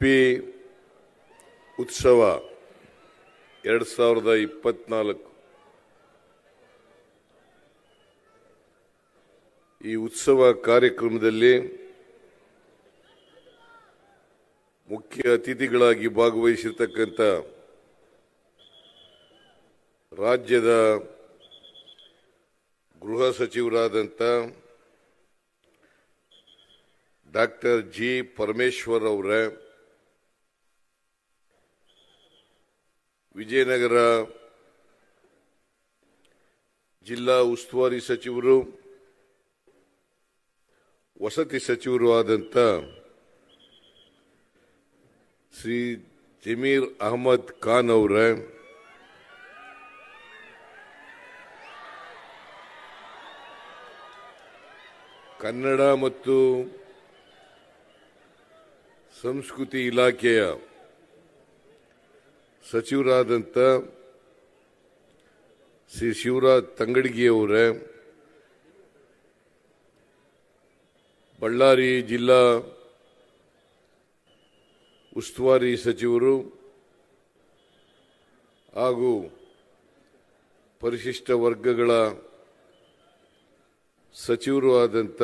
ಹಂಪಿ ಉತ್ಸವ ಎರಡು ಸಾವಿರದ ಇಪ್ಪತ್ನಾಲ್ಕು. ಈ ಉತ್ಸವ ಕಾರ್ಯಕ್ರಮದಲ್ಲಿ ಮುಖ್ಯ ಅತಿಥಿಗಳಾಗಿ ಭಾಗವಹಿಸಿರ್ತಕ್ಕಂಥ ರಾಜ್ಯದ ಗೃಹ ಸಚಿವರಾದಂಥ ಡಾಕ್ಟರ್ ಜಿ ಪರಮೇಶ್ವರ್ ಅವರ ವಿಜಯನಗರ ಜಿಲ್ಲಾ ಉಸ್ತುವಾರಿ ಸಚಿವರು, ವಸತಿ ಸಚಿವರು ಆದಂಥ ಶ್ರೀ ಜಮೀರ್ ಅಹಮದ್ ಖಾನ್ ಅವರ, ಕನ್ನಡ ಮತ್ತು ಸಂಸ್ಕೃತಿ ಇಲಾಖೆಯ ಸಚಿವರಾದಂಥ ಶ್ರೀ ಶಿವರಾಜ್ ತಂಗಡಿಗಿಯವರೇ, ಬಳ್ಳಾರಿ ಜಿಲ್ಲಾ ಉಸ್ತುವಾರಿ ಸಚಿವರು ಹಾಗೂ ಪರಿಶಿಷ್ಟ ವರ್ಗಗಳ ಸಚಿವರು ಆದಂಥ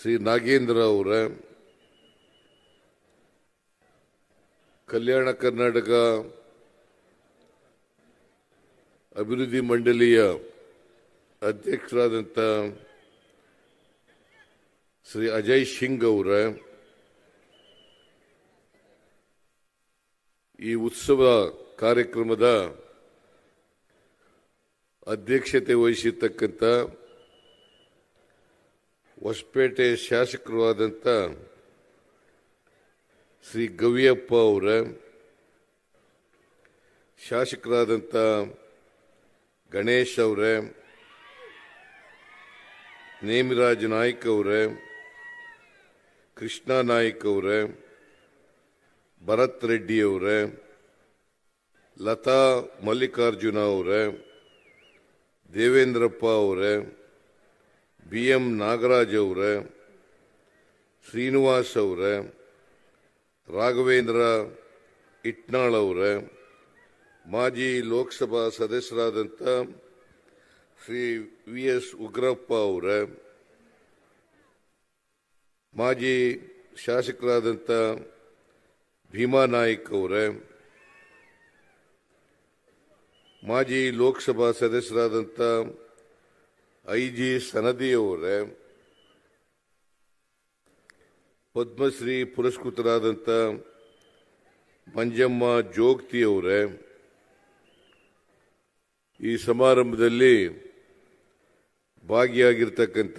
ಶ್ರೀ ನಾಗೇಂದ್ರ ಅವರ ಕಲ್ಯಾಣ ಕರ್ನಾಟಕ ಅಭಿವೃದ್ಧಿ ಮಂಡಳಿಯ ಅಧ್ಯಕ್ಷರಾದಂಥ ಶ್ರೀ ಅಜಯ್ ಸಿಂಗ್ ಅವರ, ಈ ಉತ್ಸವ ಕಾರ್ಯಕ್ರಮದ ಅಧ್ಯಕ್ಷತೆ ವಹಿಸಿರ್ತಕ್ಕಂಥ ಹೊಸಪೇಟೆ ಶಾಸಕರು ಆದಂಥ ಶ್ರೀ ಗವಿಯಪ್ಪ ಅವರ ಶಾಸಕರಾದಂಥ ಗಣೇಶ್ ಅವರ, ನೇಮಿರಾಜ್ ನಾಯ್ಕ ಅವರ, ಕೃಷ್ಣ ನಾಯ್ಕ್ ಅವರ, ಭರತ್ ರೆಡ್ಡಿ ಅವರ, ಲತಾ ಮಲ್ಲಿಕಾರ್ಜುನ ಅವರ, ದೇವೇಂದ್ರಪ್ಪ ಅವರ, ಬಿ ಎಂ ನಾಗರಾಜ್ ಅವರ, ಶ್ರೀನಿವಾಸ್ ಅವರ ರಾಘವೇಂದ್ರ ಇಟ್ನಾಳ್ ಅವರ, ಮಾಜಿ ಲೋಕಸಭಾ ಸದಸ್ಯರಾದಂಥ ಶ್ರೀ ವಿ ಎಸ್ ಉಗ್ರಪ್ಪ ಅವರ, ಮಾಜಿ ಶಾಸಕರಾದಂಥ ಭೀಮಾ ನಾಯ್ಕ್ ಅವರ, ಮಾಜಿ ಲೋಕಸಭಾ ಸದಸ್ಯರಾದಂಥ ಐ ಜಿ ಸನದಿ ಅವರ ಪದ್ಮಶ್ರೀ ಪುರಸ್ಕೃತರಾದಂಥ ಮಂಜಮ್ಮ ಜೋಗ್ತಿ ಅವರೇ, ಈ ಸಮಾರಂಭದಲ್ಲಿ ಭಾಗಿಯಾಗಿರ್ತಕ್ಕಂಥ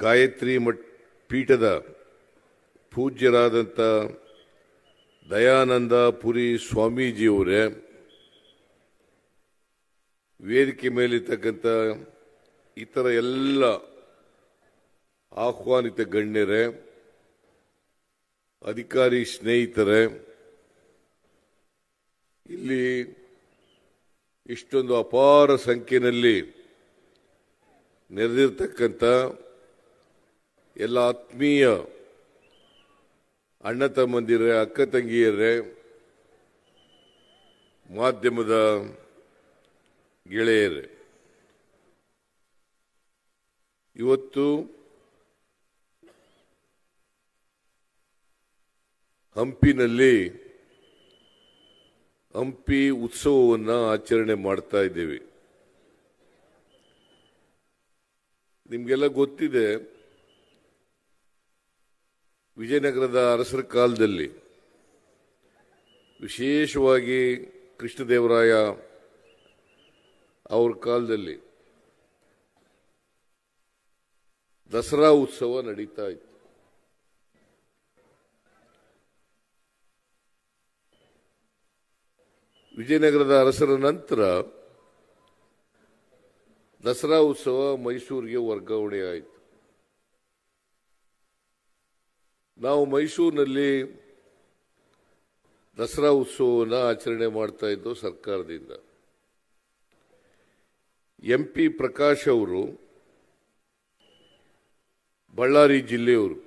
ಗಾಯತ್ರಿ ಮಠ ಪೀಠದ ಪೂಜ್ಯರಾದಂಥ ದಯಾನಂದ ಪುರಿ ಸ್ವಾಮೀಜಿಯವರೇ ವೇದಿಕೆ ಮೇಲಿರ್ತಕ್ಕಂಥ ಇತರ ಎಲ್ಲ ಆಹ್ವಾನಿತ ಗಣ್ಯರೇ, ಅಧಿಕಾರಿ ಸ್ನೇಹಿತರೇ, ಇಲ್ಲಿ ಇಷ್ಟೊಂದು ಅಪಾರ ಸಂಖ್ಯೆಯಲ್ಲಿ ನೆರೆದಿರ್ತಕ್ಕಂಥ ಎಲ್ಲ ಆತ್ಮೀಯ ಅಣ್ಣ ತಮ್ಮಂದಿರೇ, ಅಕ್ಕ ತಂಗಿಯರೇ, ಮಾಧ್ಯಮದ ಗೆಳೆಯರೇ, ಇವತ್ತು ಹಂಪಿನಲ್ಲಿ ಹಂಪಿ ಉತ್ಸವವನ್ನು ಆಚರಣೆ ಮಾಡ್ತಾ ಇದ್ದೇವೆ. ನಿಮಗೆಲ್ಲ ಗೊತ್ತಿದೆ, ವಿಜಯನಗರದ ಅರಸರ ಕಾಲದಲ್ಲಿ ವಿಶೇಷವಾಗಿ ಕೃಷ್ಣದೇವರಾಯ ಅವ್ರ ಕಾಲದಲ್ಲಿ ದಸರಾ ಉತ್ಸವ ನಡೀತಾ ಇತ್ತು. ವಿಜಯನಗರದ ಅರಸರ ನಂತರ ದಸರಾ ಉತ್ಸವ ಮೈಸೂರಿಗೆ ವರ್ಗಾವಣೆ ಆಯಿತು. ನಾವು ಮೈಸೂರಿನಲ್ಲಿ ದಸರಾ ಉತ್ಸವವನ್ನು ಆಚರಣೆ ಮಾಡ್ತಾ ಇದ್ದು ಸರ್ಕಾರದಿಂದ. ಎಂ ಪಿ ಪ್ರಕಾಶ್ ಅವರು, ಬಳ್ಳಾರಿ ಜಿಲ್ಲೆಯವರು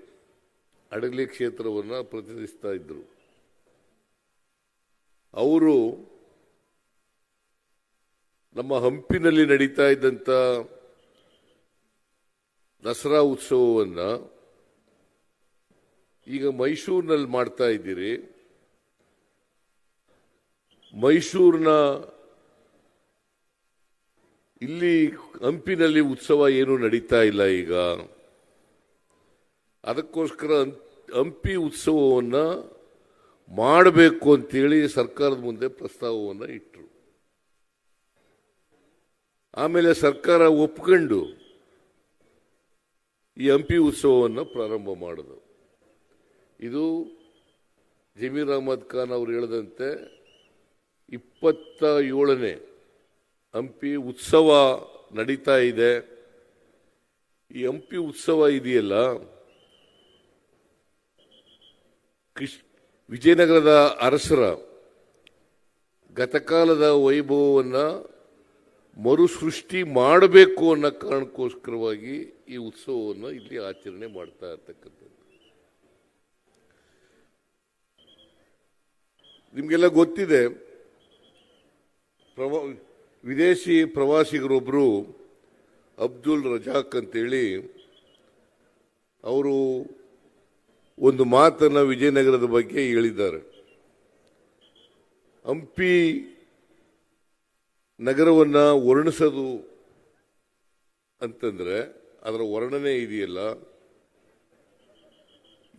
ಅಡಗಲಿ ಕ್ಷೇತ್ರವನ್ನು ಪ್ರತಿನಿಧಿಸ್ತಾ ಇದ್ದರು ಅವರು ನಮ್ಮ ಹಂಪಿನಲ್ಲಿ ನಡೀತಾ ಇದ್ದಂಥ ದಸರಾ ಉತ್ಸವವನ್ನು ಈಗ ಮೈಸೂರಿನಲ್ಲಿ ಮಾಡ್ತಾ ಇದ್ದೀರಿ. ಮೈಸೂರಿನ ಇಲ್ಲಿ ಹಂಪಿನಲ್ಲಿ ಉತ್ಸವ ಏನು ನಡೀತಾ ಇಲ್ಲ ಈಗ. ಅದಕ್ಕೋಸ್ಕರ ಹಂಪಿ ಉತ್ಸವವನ್ನು ಮಾಡಬೇಕು ಅಂತೇಳಿ ಸರ್ಕಾರದ ಮುಂದೆ ಪ್ರಸ್ತಾವವನ್ನು ಇಟ್ಟರು ಆಮೇಲೆ ಸರ್ಕಾರ ಒಪ್ಕೊಂಡು ಈ ಹಂಪಿ ಉತ್ಸವವನ್ನು ಪ್ರಾರಂಭ ಮಾಡಿದ್ರು. ಇದು ಜಮೀರ್ ಅಹಮದ್ ಖಾನ್ ಅವರು ಹೇಳದಂತೆ ಇಪ್ಪತ್ತ ಏಳನೇ ಹಂಪಿ ಉತ್ಸವ ನಡೀತಾ ಇದೆ. ಈ ಹಂಪಿ ಉತ್ಸವ ಇದೆಯಲ್ಲ, ಕೃಷ್, ವಿಜಯನಗರದ ಅರಸರ ಗತಕಾಲದ ವೈಭವವನ್ನು ಮರುಸೃಷ್ಟಿ ಮಾಡಬೇಕು ಅನ್ನೋ ಕಾರಣಕ್ಕೋಸ್ಕರವಾಗಿ ಈ ಉತ್ಸವವನ್ನು ಇಲ್ಲಿ ಆಚರಣೆ ಮಾಡ್ತಾ ಇರ್ತಕ್ಕಂಥದ್ದು. ನಿಮಗೆಲ್ಲ ಗೊತ್ತಿದೆ, ಪ್ರವಾ, ವಿದೇಶಿ ಪ್ರವಾಸಿಗರೊಬ್ಬರು ಅಬ್ದುಲ್ ರಜಾಕ್ ಅಂತೇಳಿ, ಅವರು ಒಂದು ಮಾತನ್ನು ವಿಜಯನಗರದ ಬಗ್ಗೆ ಹೇಳಿದ್ದಾರೆ. ಹಂಪಿ ನಗರವನ್ನ ವರ್ಣಿಸೋದು ಅಂತಂದರೆ ಅದರ ವರ್ಣನೆ ಇದೆಯಲ್ಲ,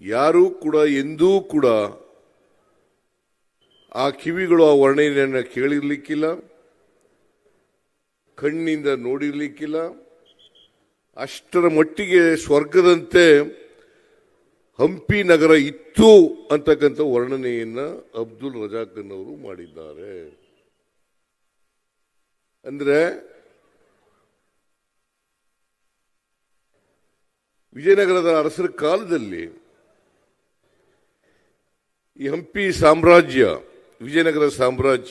ಯಾರೂ ಕೂಡ, ಎಂದೂ ಕೂಡ ಆ ಕಿವಿಗಳು ಆ ವರ್ಣನೆಯನ್ನು ಕೇಳಿರ್ಲಿಕ್ಕಿಲ್ಲ, ಕಣ್ಣಿಂದ ನೋಡಿರ್ಲಿಕ್ಕಿಲ್ಲ, ಅಷ್ಟರ ಮಟ್ಟಿಗೆ ಸ್ವರ್ಗದಂತೆ ಹಂಪಿ ನಗರ ಇತ್ತು ಅಂತಕ್ಕಂಥ ವರ್ಣನೆಯನ್ನು ಅಬ್ದುಲ್ ರಜಾಕನ್ ಅವರು ಮಾಡಿದ್ದಾರೆ. ಅಂದ್ರೆ ವಿಜಯನಗರದ ಅರಸರ ಕಾಲದಲ್ಲಿ ಈ ಹಂಪಿ ಸಾಮ್ರಾಜ್ಯ ವಿಜಯನಗರ ಸಾಮ್ರಾಜ್ಯ